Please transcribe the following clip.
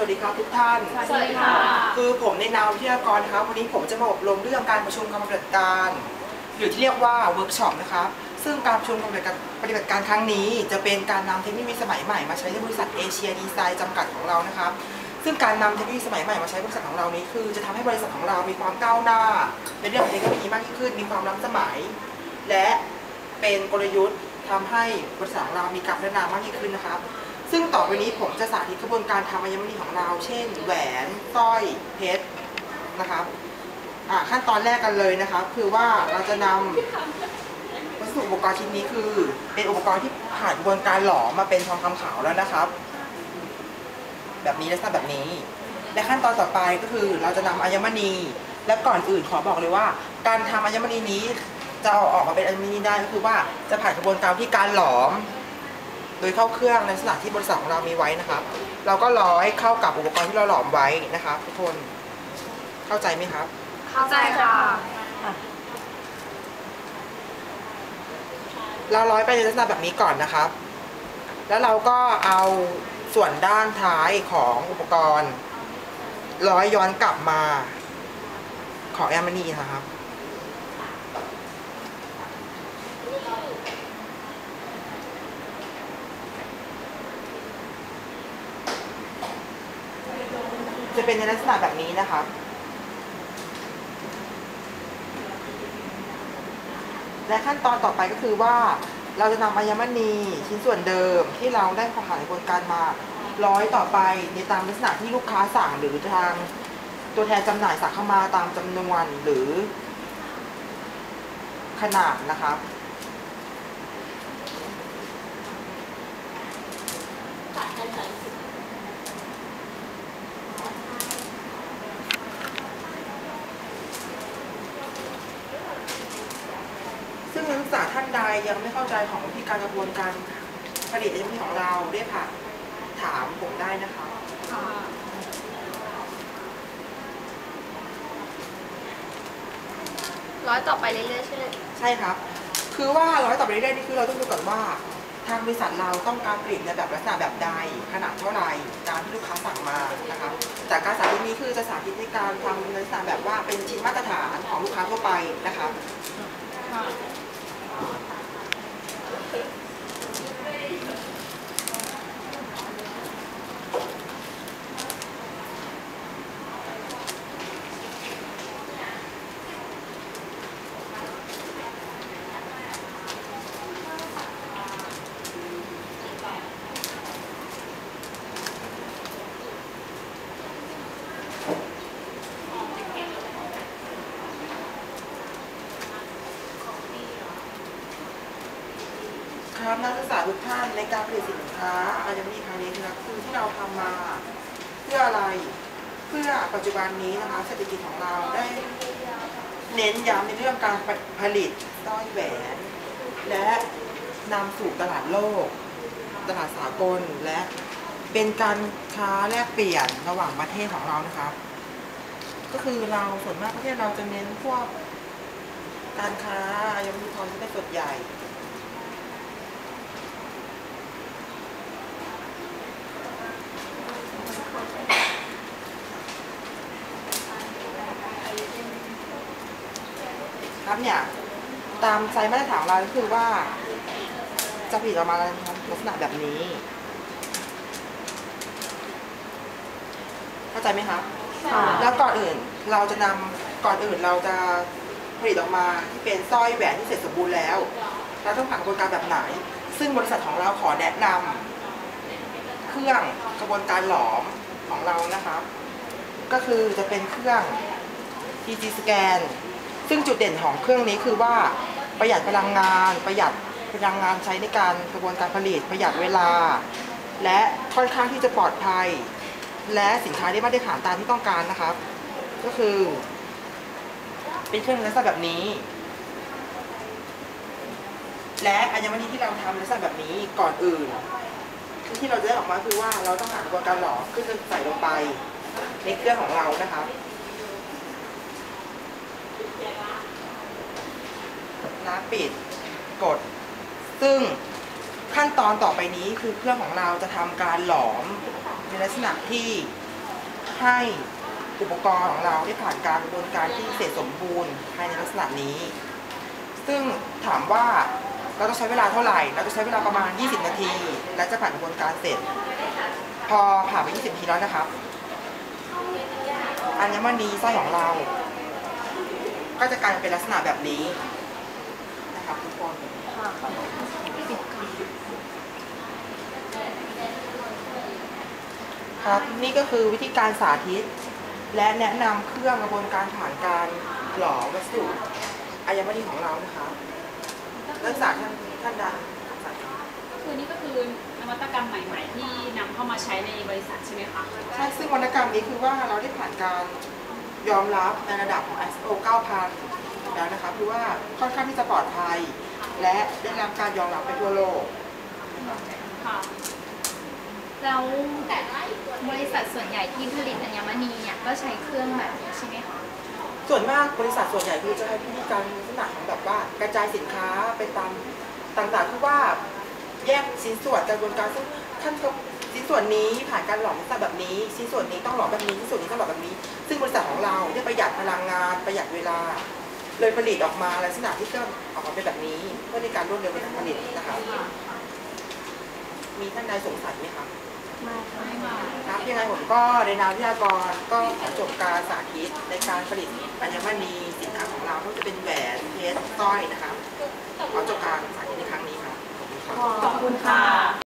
สวัสดีครับทุกท่าน สวัสดีค่ะ คือผมในนามวิทยากรนะครับ วันนี้ผมจะมาอบรมเรื่องการประชุมกรรมปฏิบัติการ หรือที่เรียกว่าเวิร์กช็อปนะครับ ซึ่งการประชุมกรรมปฏิบัติการปฏิบัติการครั้งนี้ จะเป็นการนำเทคโนโลยีสมัยใหม่มาใช้ในบริษัทเอเชียดีไซน์จำกัดของเรานะครับ ซึ่งการนำเทคโนโลยีสมัยใหม่มาใช้บริษัทของเรานี้คือ จะทำให้บริษัทของเรามีความก้าวหน้า ในเรื่องของเทคโนโลยีมากยิ่งขึ้น มีความล้ำสมัย และเป็นกลยุทธ์ทำให้บริษัทของเรามีการพัฒนามากยิ่งขึ้นนะครับ ซึ่งต่อไปนี้ผมจะสาธิตกระบวนการทำอัญมณีของเรา เช่น แหวนสร้อยเพชรนะครับขั้นตอนแรกกันเลยนะครับคือว่าเราจะนำวัสดุอุปกรณ์ชิ้นนี้คือ เป็นอุปกรณ์ที่ผ่านกระบวนการหลอมมาเป็นทองคำขาวแล้วนะครับ แบบนี้ลักษณะแบบนี้ และขั้นตอนต่อไปก็คือเราจะนำอัญมณี และก่อนอื่นขอบอกเลยว่า การทำอัญมณีนี้จะเอาออกมาเป็นอัญมณีได้ก็คือว่าจะผ่านกระบวนการที่การหลอม โดยเข้าเครื่องในลักษณะที่บริษัทของเรามีไว้นะครับ เราก็รอให้เข้ากับอุปกรณ์ที่เราหลอมไว้นะครับทุกคนเข้าใจไหมครับ เข้าใจค่ะ เราร้อยไปในลักษณะแบบนี้ก่อนนะครับ แล้วเราก็เอาส่วนด้านท้ายของอุปกรณ์ ร้อยย้อนกลับมา ของแอมมานีนะครับ จะเป็นในลักษณะแบบนี้นะครับและขั้นตอนต่อไปก็คือว่าเราจะนำอัญมณีชิ้นส่วนเดิมที่เราได้ผ่านกระบวนการมาร้อยต่อไปในตามลักษณะที่ลูกค้าสั่งหรือทางตัวแทนจำหน่ายสั่งเข้ามาตามจำนวนหรือ ขนาดนะครับซึ่ กศึกษาท่านใดยังไม่เข้าใจของวิธีการกระบวนการผลิตอัญมณีของเราได้ค่ะ ถามผมได้นะคะร้อยต่อไปเรื่อยๆใช่ไหมใช่ครับ คือว่าร้อยต่อไปเรื่อยๆนี่คือเราต้องดูก่อนว่าทางบริษัทเราต้องการผลิตในแบบลักษณะแบบใด ขนาดเท่าไหร่ตามที่ลูกค้าสั่งมานะครับจากการสาธิตนี้คือจะสาธิตในการทำในลักษณะแบบว่าเป็นชิ้นมาตรฐานของลูกค้าทั่วไปนะค ครับนักศึกษาทุกท่านในการผลิตสินค้าอัญมณีครั้งนี้นะคือที่เราทำมาเพื่ออะไร เพื่อปัจจุบันนี้นะคะเศรษฐกิจของเราได้ เน้นย้ำในเรื่องการผลิตสร้อยแหวน และนำสู่ตลาดโลก ตลาดสากลและเป็นการค้าแลกเปลี่ยนระหว่างประเทศของเรานะครับ ก็คือเราส่วนมากประเทศเราจะเน้นพวกการค้าอัญมณีทองที่เป็นส่วนใหญ่ ครับ เนี่ย ตามไซส์มาตรฐานของเราก็คือว่า จะผลิตออกมาในลักษณะแบบนี้ เข้าใจไหมครับค่ะแล้วก่อนอื่นเราจะนำก่อนอื่นเราจะผลิตออกมาที่เป็นสร้อยแหวนที่เสร็จสมบูรณ์แล้วเราต้องผ่านกระบวนการแบบไหน ซึ่งบริษัทของเราขอแนะนำเครื่องกระบวนการหลอมของเรานะครับก็คือจะเป็นเครื่อง TG scan ซึ่งจุดเด่นของเครื่องนี้คือว่าประหยัดพลังงาน ประหยัดพลังงานใช้ในการกระบวนการผลิต ประหยัดเวลา และค่อนข้างที่จะปลอดภัย และสินค้าได้มาตรฐานตามที่ต้องการนะครับ ก็คือ เป็นเครื่องลักษณะแบบนี้ และอัญมณีที่เราทำลักษณะแบบนี้ก่อนอื่น ที่เราจะได้ออกมาคือว่าเราต้องหากระบวนการหล่อขึ้นใส่ลงไป ในเครื่องของเรานะครับ นะปิดกด ซึ่งขั้นตอนต่อไปนี้คือเครื่องของเราจะทำการหลอมในลักษณะที่ให้อุปกรณ์ของเราได้ผ่านการกระบวนการที่เสร็จสมบูรณ์ภายในลักษณะนี้ ซึ่งถามว่าเราต้องใช้เวลาเท่าไหร่ เราจะใช้เวลาประมาณ 20 นาที และจะผ่านกระบวนการเสร็จ พอผ่านไป 20 นาทีแล้วนะครับ อัญมณีสร้อยของเรา ก็จะกลายเป็นลักษณะแบบนี้ ครับทุกคนครับนี่ก็คือวิธีการสาธิต และแนะนำเครื่องกระบวนการผ่านการหล่อวัสดุอายมณีของเรานะคะนักศึกษาท่านท่านใดคือนี่ก็คือนวัตกรรมใหม่ ๆ ที่นำเข้ามาใช้ในบริษัทใช่ไหมคะใช่ซึ่งวรรณกรรมนี้คือว่าเราได้ผ่านการยอมรับในระดับของ ISO 9000 แล้วนะคะคือว่าค่อนข้างที่จะปลอดภัย และได้รับการยอมรับไปทั่วโลกค่ะแล้วบริษัทส่วนใหญ่ที่ผลิตอัญมณีเนี่ยก็ใช้เครื่องแบบนี้ใช่ไหมคะส่วนมากบริษัทส่วนใหญ่คือจะใช้วิธีการลักษณะของแบบว่ากระจายสินค้าไปตามต่างๆที่ว่าแยกชิ้นส่วนกระบวนการซึ่งท่านก็ชิ้นส่วนนี้ผ่านการหลอมลักษณะแบบนี้ ชิ้นส่วนนี้ต้องหลอมแบบนี้ชิ้นส่วนนี้ต้องหลอมแบบนี้ ซึ่งบริษัทของเราได้ประหยัดพลังงานประหยัดเวลา เลยผลิตออกมาลักษณะที่เครื่องออกมาเป็นแบบนี้เพื่อในการรวดเร็วในการผลิตนะคะ มีท่านใดสงสัยไหมคะไม่มาครับยังไงผมก็ในนามวิทยากรก็ขอจบการสาธิตในการผลิตอัญมณีสินค้าของเราก็จะเป็นแหวนเพชรสร้อยนะคะขอจบการสาธิตในครั้งนี้ครับขอบคุณครับขอบคุณค่ะ